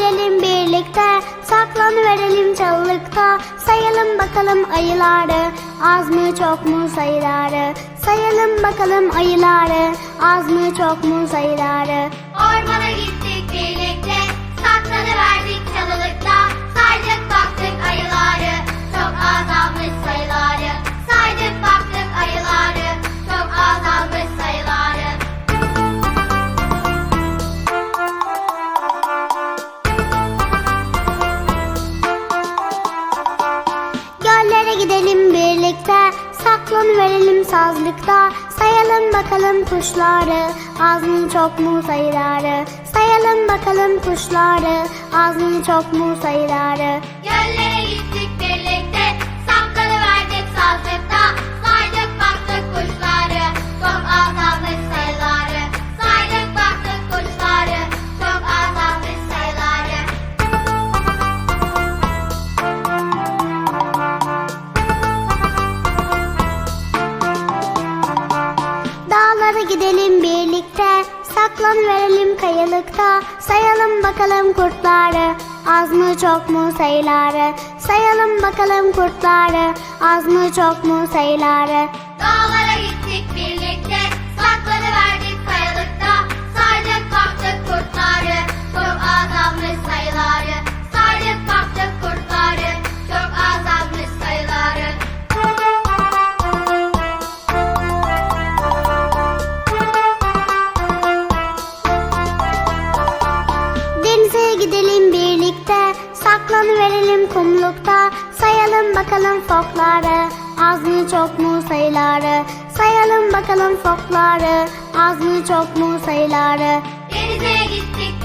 gidelim birlikte Saklanıverelim çalılıkta. Sayalım bakalım ayıları Az mı çok mu sayıları? Sayalım bakalım ayıları Az mı çok mu sayıları? Ormana gittik birlikte Saklanıverdik gidelim birlikte. Saklanıverelim sazlıkta. Sayalım bakalım kuşları. Az mı çok mu sayıları? Sayalım bakalım kuşları. Az mı çok mu sayıları? Göllere gittik gidelim birlikte. Saklanıverelim kayalıkta. Sayalım bakalım kurtları. Az mı çok mu sayıları? Sayalım bakalım kurtları. Az mı çok mu sayıları? Dağlara Saklanıverelim kumlukta. Sayalım bakalım fokları Az mı çok mu sayıları? Sayalım bakalım fokları Az mı çok mu sayıları? Denize gittik